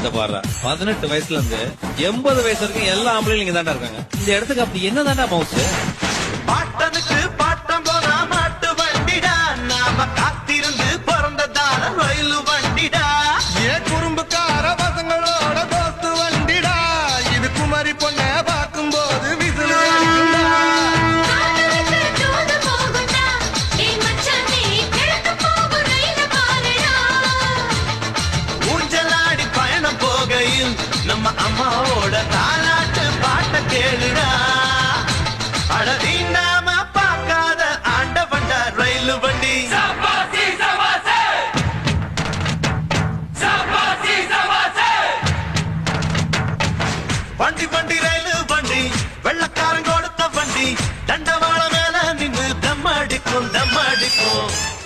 இந்த பதினெட்டு வயசுல இருந்து எண்பது வயசு வரைக்கும் எல்லா ஆம்பளையும் இங்க தாண்டா இருக்காங்க. இந்த இடத்துக்கு அப்படி என்ன தாண்டா மவுசு தாலாட்டு பாட்ட கேளுடா. அழதி நாம பார்க்காத ஆண்ட பண்ட ரயில் வண்டி. வண்டி வண்டி ரயில் வண்டி. வெள்ளக்காரன் கொடுத்த வண்டி. தண்டவாள மேல நின்று தம்மடிக்கும் தம்மடிக்கும்